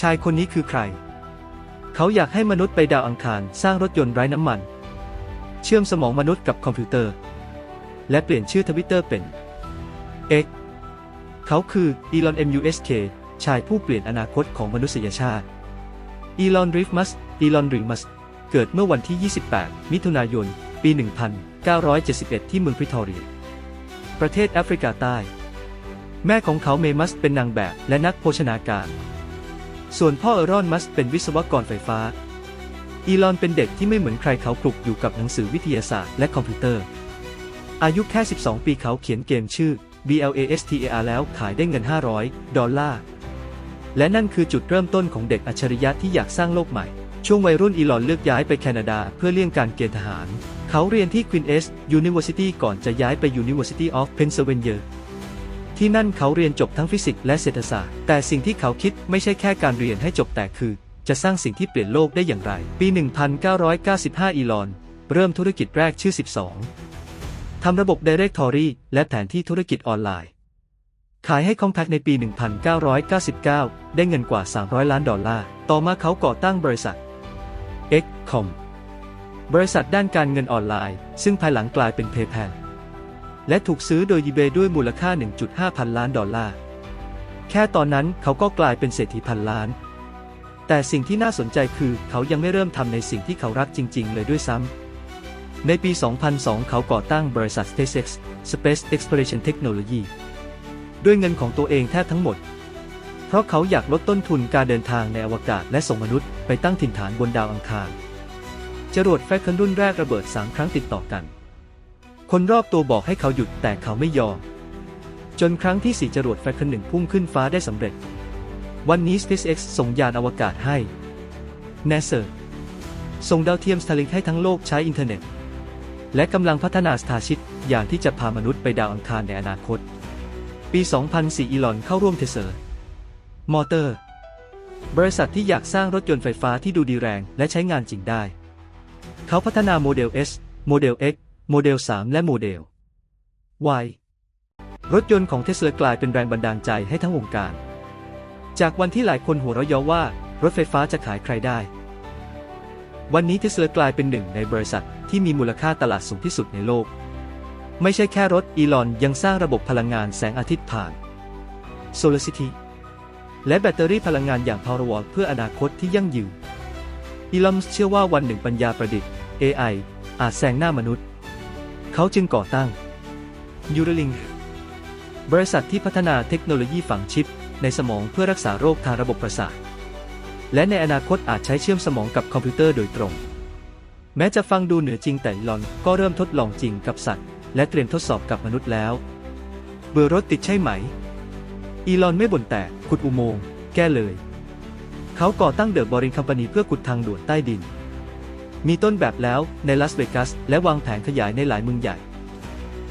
ชายคนนี้คือใคร เขาอยากให้มนุษย์ไปดาวอังคารสร้างรถยนต์ไร้น้ำมัน เชื่อมสมองมนุษย์กับคอมพิวเตอร์ และเปลี่ยนชื่อทวิตเตอร์เป็น X เขาคืออีลอน MUSK ชายผู้เปลี่ยนอนาคตของมนุษยชาติ อีลอน ริฟมัส อีลอน ริมัส เกิดเมื่อวันที่ 28 มิถุนายน ปี 1971 ที่เมืองพริทอเรีย ประเทศแอฟริกาใต้ แม่ของเขาเมมัสเป็นนางแบบและนักโภชนาการ ส่วนพ่อเอรอนมัสเป็นวิศวกรไฟฟ้า อีลอนเป็นเด็กที่ไม่เหมือนใครเขาคลุกอยู่กับหนังสือวิทยาศาสตร์และคอมพิวเตอร์ อายุแค่ 12 ปีเขาเขียนเกมชื่อ BLASTAR แล้วขายได้เงิน 500 ดอลลาร์ และนั่นคือจุดเริ่มต้นของเด็กอัจฉริยะที่อยากสร้างโลกใหม่ ช่วงวัยรุ่นอีลอนเลือกย้ายไปแคนาดาเพื่อเลี่ยงการเกณฑ์ทหาร เขาเรียนที่ Queen S University ก่อนจะย้ายไป University of Pennsylvania ที่นั่นเขาเรียนจบทั้งฟิสิกส์และเศรษฐศาสตร์ แต่สิ่งที่เขาคิดไม่ใช่แค่การเรียนให้จบแต่คือ จะสร้างสิ่งที่เปลี่ยนโลกได้อย่างไร ปี 1995 อีลอน เริ่มธุรกิจแรกชื่อ 12 ทำระบบ Directory และแผนที่ธุรกิจออนไลน์ ขายให้คอมแพคในปี 1999 ได้เงินกว่า 300 ล้านดอลลาร์ ต่อมาเขาก่อตั้งบริษัท Xcom บริษัทด้านการเงินออนไลน์ ซึ่งภายหลังกลายเป็น PayPal และถูกซื้อโดย eBay ด้วยมูลค่า 1.5 พันล้านดอลลาร์ แค่ตอนนั้นเขาก็กลายเป็นเศรษฐีพันล้าน แต่สิ่งที่น่าสนใจคือเขายังไม่เริ่มทำในสิ่งที่เขารักจริง ๆ เลยด้วยซ้ำ ในปี 2002 เขาก่อตั้งบริษัท SpaceX Space Exploration Technology ด้วยเงินของตัวเองแทบทั้งหมด เพราะเขาอยากลดต้นทุนการเดินทางในอวกาศและส่งมนุษย์ไปตั้งถิ่นฐานบนดาวอังคารจรวดแฟลคอนรุ่นแรกระเบิด 3 ครั้งติดต่อกัน คนรอบตัวบอกให้เขาหยุดแต่เขาไม่ยอม จนครั้งที่4จรวดแฟลคอนหนึ่งพุ่งขึ้นฟ้าได้สำเร็จ วันนี้ SpaceX ส่งยานอวกาศให้ NASA ส่งดาวเทียม Starlink ให้ทั้งโลกใช้อินเทอร์เน็ต และกำลังพัฒนา Starship อย่างที่จะพามนุษย์ไปดาวอังคารในอนาคต ปี 2004 อีลอนเข้าร่วมเทเซอร์ มอเตอร์ บริษัทที่อยากสร้างรถยนต์ไฟฟ้าที่ดูดีแรงและใช้งานจริงได้ เขาพัฒนาโมเดล S โมเดล X โมเดล 3 และโมเดล Y รถยนต์ของเทสลากลายเป็นแรงบันดาลใจให้ทั้งวงการ จากวันที่หลายคนหัวเราะเยาะว่า รถไฟฟ้าจะขายใครได้ วันนี้เทสลากลายเป็นหนึ่งในบริษัทที่มีมูลค่าตลาดสูงที่สุดในโลก ไม่ใช่แค่รถอีลอนยังสร้างระบบพลังงานแสงอาทิตย์ผ่าน Solar City และแบตเตอรี่พลังงานอย่าง Powerwall เพื่ออนาคตที่ยั่งยืนอีลอนเชื่อว่าวันหนึ่งปัญญาประดิษฐ์ AI อาจแซงหน้ามนุษย์ เขาจึงก่อตั้ง Neuralink บริษัทที่พัฒนาเทคโนโลยีฝังชิป ในสมองเพื่อรักษาโรคทางระบบประสาท และในอนาคตอาจใช้เชื่อมสมองกับคอมพิวเตอร์โดยตรง แม้จะฟังดูเหนือจริงแต่อีลอนก็เริ่มทดลองจริงกับสัตว์ และเตรียมทดสอบกับมนุษย์แล้ว เบื่อรถติดใช่ไหม อีลอนไม่บ่นแต่ขุดอุโมงค์แก้เลย เขาก่อตั้งเดอะบริงคัมปานีเพื่อขุดทางด่วนใต้ดิน มีต้นแบบแล้วในลาสเวกัสและวางแผนขยายในหลายเมืองใหญ่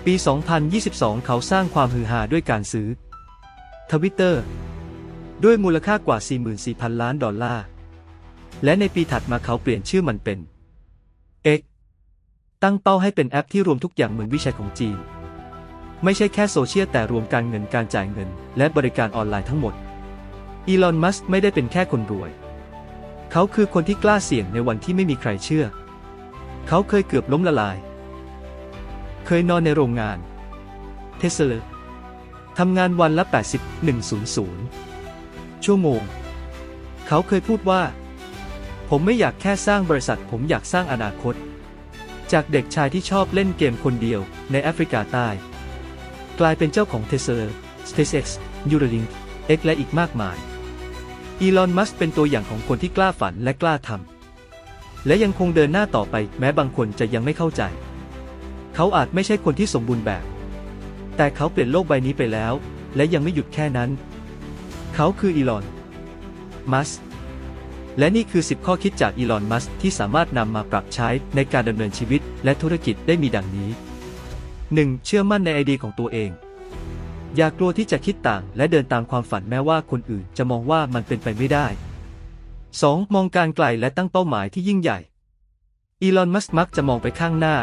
ปี 2022 เขาสร้างความฮือฮาด้วยการซื้อทวิตเตอร์ด้วยมูลค่ากว่า 44,000 ล้านดอลลาร์ และในปีถัดมาเขาเปลี่ยนชื่อมันเป็น X ตั้งเป้าให้เป็นแอปที่รวมทุกอย่างเหมือนวิชัยของจีน ไม่ใช่แค่โซเชียลแต่รวมการเงินการจ่ายเงิน และบริการออนไลน์ทั้งหมด อีลอน มัสก์ไม่ได้เป็นแค่คนรวย เขาคือคนที่กล้าเสี่ยงในวันที่ไม่มีใครเชื่อ เขาเคยเกือบล้มละลาย เคยนอนในโรงงาน เทสเลอร์ทำงานวันละ 80 100 ชั่วโมง เขาเคยพูดว่า ผมไม่อยากแค่สร้างบริษัท ผมอยากสร้างอนาคต จากเด็กชายที่ชอบเล่นเกมคนเดียวในแอฟริกาใต้ กลายเป็นเจ้าของ Tesla SpaceX Neuralink X และอีกมากมาย อีลอนมัสเป็นตัวอย่างของคนที่กล้าฝันและกล้าทำและยังคงเดินหน้าต่อไปแม้บางคนจะยังไม่เข้าใจ เขาอาจไม่ใช่คนที่สมบูรณ์แบบ แต่เขาเปลี่ยนโลกใบนี้ไปแล้ว และยังไม่หยุดแค่นั้น เขาคืออีลอนมัสและนี่คือ 10 ข้อคิดจากอีลอนมัสที่สามารถนำมาปรับใช้ในการดำเนินชีวิตและธุรกิจได้มีดังนี้ 1. เชื่อมั่นในไอเดียของตัวเอง อย่ากลัวที่จะคิดต่างและเดินตามความฝันแม้ว่าคนอื่นจะมองว่ามันเป็นไปไม่ได้ 2. มองการไกลและตั้งเป้าหมายที่ยิ่งใหญ่ อีลอน มัสก์มักจะมองไปข้างหน้า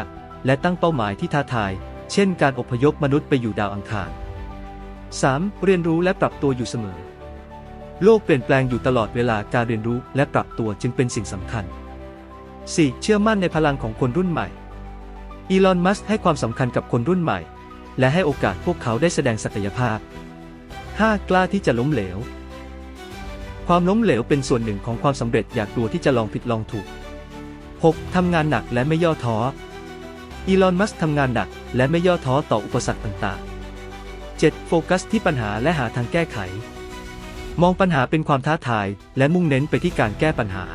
และตั้งเป้าหมายที่ท้าทาย เช่น การอพยพมนุษย์ไปอยู่ดาวอังคาร 3. เรียนรู้และปรับตัวอยู่เสมอ โลกเปลี่ยนแปลงอยู่ตลอดเวลาการเรียนรู้และปรับตัวจึงเป็นสิ่งสำคัญ 4. เชื่อมั่นในพลังของคนรุ่นใหม่ อีลอน มัสก์ให้ความสำคัญกับคนรุ่นใหม่ และให้โอกาสพวกเขาได้แสดงศักยภาพ 5. กล้าที่จะล้มเหลว ความล้มเหลวเป็นส่วนหนึ่งของความสำเร็จอยากกลัวที่จะลองผิดลองถูก 6. ทำงานหนักและไม่ย่อท้อ อีลอน มัสก์ทำงานหนักและไม่ย่อท้อต่ออุปสรรคต่างๆ 7. โฟกัสที่ปัญหาและหาทางแก้ไข มองปัญหาเป็นความท้าทายและมุ่งเน้นไปที่การแก้ปัญหา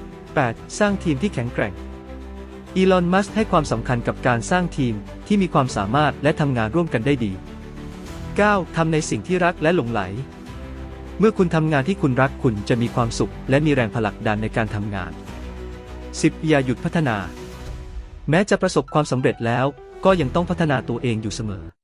8. สร้างทีมที่แข็งแกร่ง อีลอน มัสก์ให้ความสำคัญกับการสร้างทีม ที่มีความสามารถและทำงานร่วมกันได้ดี 9. ทำในสิ่งที่รักและหลงไหล เมื่อคุณทำงานที่คุณรักคุณจะมีความสุข และมีแรงผลักดันในการทำงาน 10. อย่าหยุดพัฒนา แม้จะประสบความสำเร็จแล้ว ก็ยังต้องพัฒนาตัวเองอยู่เสมอ